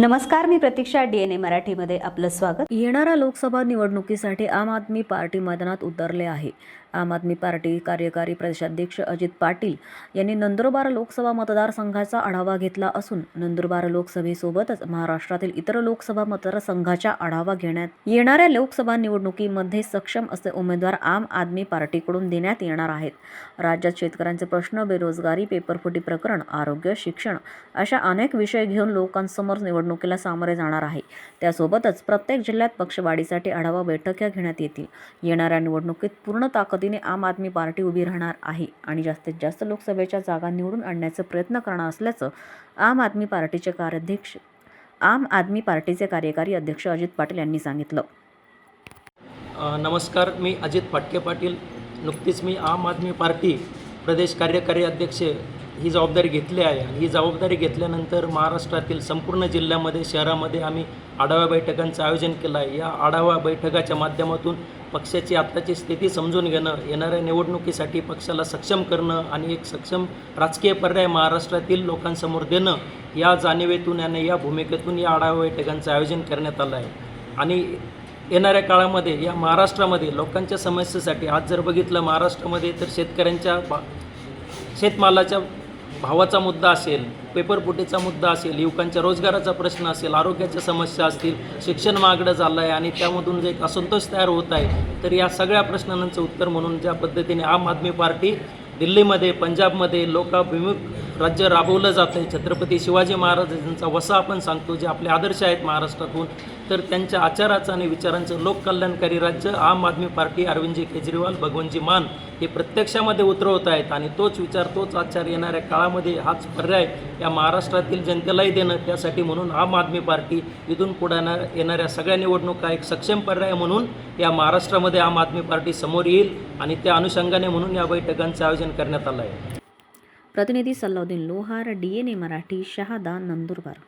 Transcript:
नमस्कार मी प्रतीक्षा D N ए मराठीमध्ये आपलं स्वागत. येणाऱ्या लोकसभा निवडणुकीसाठी आम आदमी पार्टी मैदानात उतरले आहे. आम आदमी पार्टी कार्यकारी प्रदेशाध्यक्ष अजित पाटील यांनी नंदुरबार लोकसभा मतदारसंघाचा आढावा घेतला असून नंदुरबार लोकसभेसोबतच महाराष्ट्रातील इतर लोकसभा मतदारसंघाचा आढावा घेण्यात येणाऱ्या लोकसभा निवडणुकीमध्ये सक्षम असे उमेदवार आम आदमी पार्टीकडून देण्यात येणार आहेत. राज्यात शेतकऱ्यांचे प्रश्न बेरोजगारी पेपरफुटी प्रकरण आरोग्य शिक्षण अशा अनेक विषय घेऊन लोकांसमोर निवडणूक निवडणुकीला सामोरे जाणार आहे. त्यासोबतच प्रत्येक जिल्ह्यात पक्षवाढीसाठी आढावा बैठका घेण्यात येतील. येणाऱ्या निवडणुकीत पूर्ण ताकदीने आम आदमी पार्टी उभी राहणार आहे आणि जास्तीत जास्त लोकसभेच्या जागा निवडून आणण्याचा प्रयत्न करणार असल्याचं आम आदमी पार्टीचे कार्याध्यक्ष आम आदमी पार्टीचे कार्यकारी अध्यक्ष अजित पाटील यांनी सांगितलं. नमस्कार मी अजित फाटके पाटील. नुकतीच मी आम आदमी पार्टी प्रदेश कार्यकारी अध्यक्ष ही जबाबदारी घेतली आहे आणि ही जबाबदारी घेतल्यानंतर महाराष्ट्रातील संपूर्ण जिल्ह्यामध्ये शहरामध्ये आम्ही आढावा बैठकांचं आयोजन केलं आहे. या आढावा बैठकाच्या माध्यमातून पक्षाची आत्ताची स्थिती समजून घेणं येणाऱ्या निवडणुकीसाठी पक्षाला सक्षम करणं आणि एक सक्षम राजकीय पर्याय महाराष्ट्रातील लोकांसमोर देणं या जाणीवेतून आणि या भूमिकेतून या आढावा बैठकांचं आयोजन करण्यात आलं आहे. आणि येणाऱ्या काळामध्ये या महाराष्ट्रामध्ये लोकांच्या समस्येसाठी आज जर बघितलं महाराष्ट्रामध्ये तर शेतकऱ्यांच्या बा शेतमालाच्या भावाचा मुद्दा असेल पेपरफुटीचा मुद्दा असेल युवकांच्या रोजगाराचा प्रश्न असेल आरोग्याच्या समस्या असतील शिक्षण मागडं झालं आहे आणि त्यामधून जे एक असंतोष तयार होत आहे तर या सगळ्या प्रश्नांचं उत्तर म्हणून ज्या पद्धतीने आम आदमी पार्टी दिल्लीमध्ये पंजाबमध्ये लोकाभिमुख राज्य राबवलं जातं आहे छत्रपती शिवाजी महाराजांचा वसा आपण सांगतो जे आपले आदर्श आहेत महाराष्ट्रातून. तर त्यांच्या आचाराचं आणि विचारांचं लोककल्याणकारी राज्य आम आदमी पार्टी अरविंदजी केजरीवाल भगवंतजी मान हे प्रत्यक्षामध्ये उतरवत आहेत आणि तोच विचार तोच आचार येणाऱ्या काळामध्ये हाच पर्याय या महाराष्ट्रातील जनतेलाही देणं त्यासाठी म्हणून आम आदमी पार्टी इथून पुढे येणाऱ्या सगळ्या निवडणुका एक सक्षम पर्याय म्हणून या महाराष्ट्रामध्ये आम आदमी पार्टी समोर येईल आणि त्या अनुषंगाने म्हणून या बैठकांचं आयोजन करण्यात आलं आहे. प्रतिनिधी Sallauddin Lohar D N A Marathi Shahada Nandurbar.